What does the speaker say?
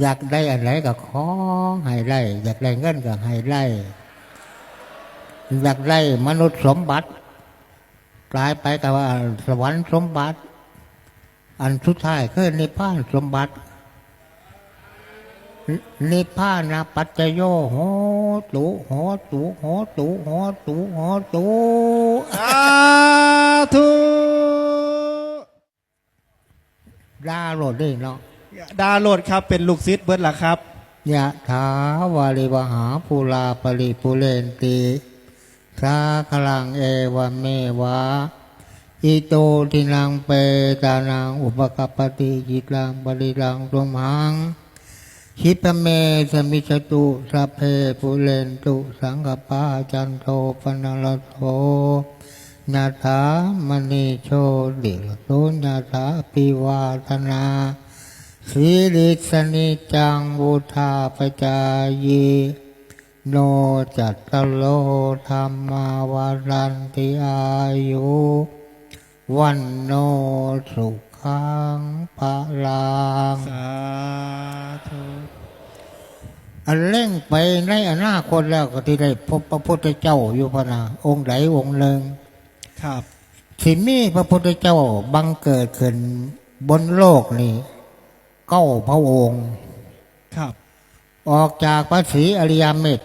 อยากได้อะไรก็ขอให้ไล่อยากได้เงินก็ให้ไล่อยากได้มนุษย์สมบัติ กลายไปกับว่าสวรรค์สมบัติ อันสุดท้ายคือนิพพานสมบัติ นินิพพานะปัจจโยโหตุโหตุโหตุโหตุโหตุสาธุดาโรดได้เนาะ ดาโหลดครับเป็นลูกศิษย์เบิร์ดล่ะครับยะถาวาริวหาภูลาปริปุเรนติสาคลังเอวเมวะอิโตทินังเปตานังอุปกปปติจิตังบริรังตุมหังคิปเมสมิจตุสัพเพปุเรนตุสังกปาจันโทปนรโทนาถามณีโชติโสนาถาปิวาธนา สีริสนิจังวุธาปจายยโนจัตตโลธรรมาวารันติอายุวันโนสุขังพระลังสาธุอันเร่งไปในอนาคตแล้วก็ที่ได้พบพระพุทธเจ้าอยู่พะนาองค์ใดองค์หนึ่งครับที่มีพระพุทธเจ้าบังเกิดขึ้นบนโลกนี้ เก้าพระองค์ ครับ ออกจากพระศรีอริยเมต